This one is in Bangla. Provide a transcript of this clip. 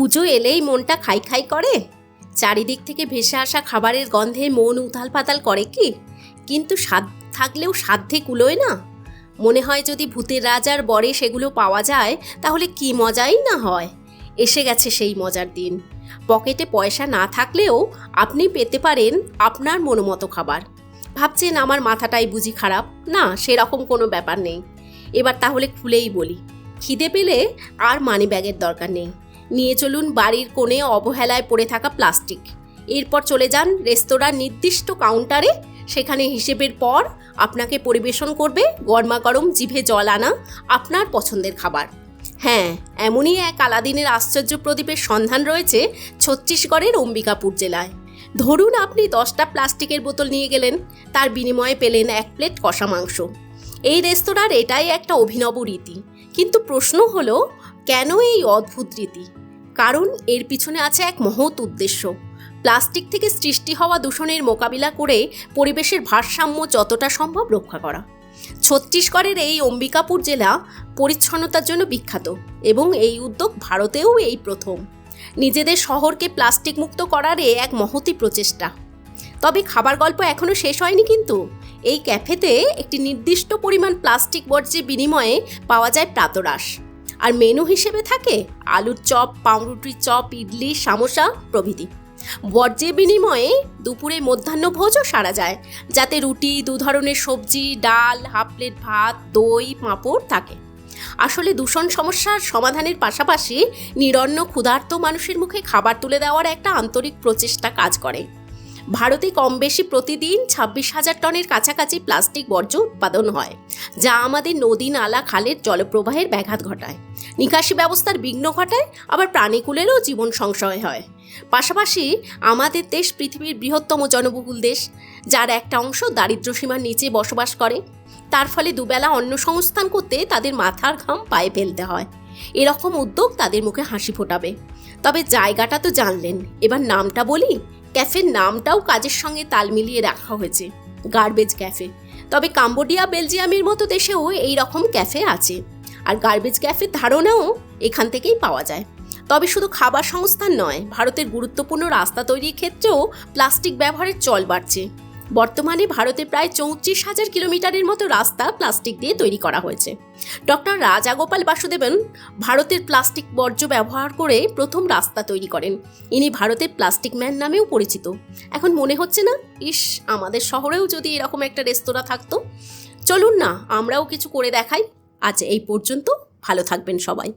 পুজো এলেই মনটা খাই খাই করে? চারিদিক থেকে ভেসে আসা খাবারের গন্ধে মন উথাল পাতাল করে কি? কিন্তু স্বাদ থাকলেও সাধ্যে কুলোয় না? মনে হয় যদি ভূতের রাজার বরে সেগুলো পাওয়া যায়, তাহলে কি মজাই না হয়? এসে গেছে সেই মজার দিন। পকেটে পয়সা না থাকলেও আপনি পেতে পারেন আপনার মনোমতো খাবার। ভাবছেন আমার মাথাটাই বুঝি খারাপ? না, সেরকম কোনো ব্যাপার নেই। এবার তাহলে খুলেই বলি। খিদে পেলে আর মানি ব্যাগের দরকার নেই। নিয়ে চলুন বাড়ির কোণে অবহেলায় পড়ে থাকা প্লাস্টিক। এরপর চলে যান রেস্তোরাঁর নির্দিষ্ট কাউন্টারে। সেখানে হিসেবের পর আপনাকে পরিবেশন করবে গরমা গরম জিভে জল আনা আপনার পছন্দের খাবার। হ্যাঁ এমনই এক আলাদিনের আশ্চর্য প্রদীপের সন্ধান রয়েছে ছত্তিশগড়ের অম্বিকাপুর জেলায়। ধরুন আপনি দশটা প্লাস্টিকের বোতল নিয়ে গেলেন, তার বিনিময়ে পেলেন এক প্লেট কষা মাংস। এই রেস্তোরাঁর এটাই একটা অভিনব রীতি। কিন্তু প্রশ্ন হলো কেন এই অদ্ভুত রীতি? কারণ এর পিছনে আছে এক মহৎ উদ্দেশ্য। প্লাস্টিক থেকে সৃষ্টি হওয়া দূষণের মোকাবিলা করে পরিবেশের ভারসাম্য যতটা সম্ভব রক্ষা করা। ছত্তিশগড়ের এই অম্বিকাপুর জেলা পরিচ্ছন্নতার জন্য বিখ্যাত এবং এই উদ্যোগ ভারতেও এই প্রথম। নিজেদের শহরকে প্লাস্টিক মুক্ত করার এক মহতি প্রচেষ্টা। তবে খাবার গল্প এখনও শেষ হয়নি কিন্তু। এই ক্যাফেতে একটি নির্দিষ্ট পরিমাণ প্লাস্টিক বর্জ্যের বিনিময়ে পাওয়া যায় প্রাতরাশ। আর মেনু হিসেবে থাকে আলুর চপ, পাউরুটির চপ, ইডলি, সামোসা প্রভৃতি। বর্জ্যের বিনিময়ে দুপুরে মধ্যাহ্নভোজও সারা যায়, যাতে রুটি, দু ধরনের সবজি, ডাল, হাফ প্লেট ভাত, দই, পাঁপড় থাকে। আসলে দূষণ সমস্যার সমাধানের পাশাপাশি নিরন্ন, ক্ষুধার্ত মানুষের মুখে খাবার তুলে দেওয়ার একটা আন্তরিক প্রচেষ্টা কাজ করে। ভারতে কম বেশি প্রতিদিন ছাব্বিশ হাজার টনের কাছাকাছি প্লাস্টিক বর্জ্য উৎপাদন হয়, যা আমাদের নদী, নালা, খালের জলপ্রবাহের ব্যাঘাত ঘটায়। নিকাশি ব্যবস্থার বিঘ্ন ঘটায়, আবার প্রাণীকুলেরও জীবন সংশয় হয়। পাশাপাশি আমাদের দেশ পৃথিবীর বৃহত্তম জনবহুল দেশ, যার একটা অংশ দারিদ্র্য সীমার নিচে বসবাস করে। তার ফলে দুবেলা অন্ন সংস্থান করতে তাদের মাথার ঘাম পায়ে ফেলতে হয়। এরকম উদ্যোগ তাদের মুখে হাসি ফোটাবে। তবে জায়গাটা তো জানলেন, এবার নামটা বলি। ক্যাফের নামটাও কাজের সঙ্গে তাল মিলিয়ে রাখা হয়েছে। গার্বেজ ক্যাফে তবে কাম্বোডিয়া বেলজিয়ামের মতো দেশেও এই রকম ক্যাফে আছে। আর গার্বেজ ক্যাফের ধারণাও এখান থেকেই পাওয়া যায়। তবে শুধু খাবার সংস্থান নয়, ভারতের গুরুত্বপূর্ণ রাস্তা তৈরির ক্ষেত্রেও প্লাস্টিক ব্যবহারের চল বাড়ছে। বর্তমানে ভারতে প্রায় চৌত্রিশ হাজার কিলোমিটারের মতো রাস্তা প্লাস্টিক দিয়ে তৈরি করা হয়েছে। ডক্টর রাজাগোপাল বাসুদেবন ভারতের প্লাস্টিক বর্জ্য ব্যবহার করে প্রথম রাস্তা তৈরি করেন। ইনি ভারতের প্লাস্টিক ম্যান নামেও পরিচিত। এখন মনে হচ্ছে না, ইস, আমাদের শহরেও যদি এরকম একটা রেস্তোরাঁ থাকতো। চলুন না, আমরাও কিছু করে দেখাই। আজ এই পর্যন্ত, ভালো থাকবেন সবাই।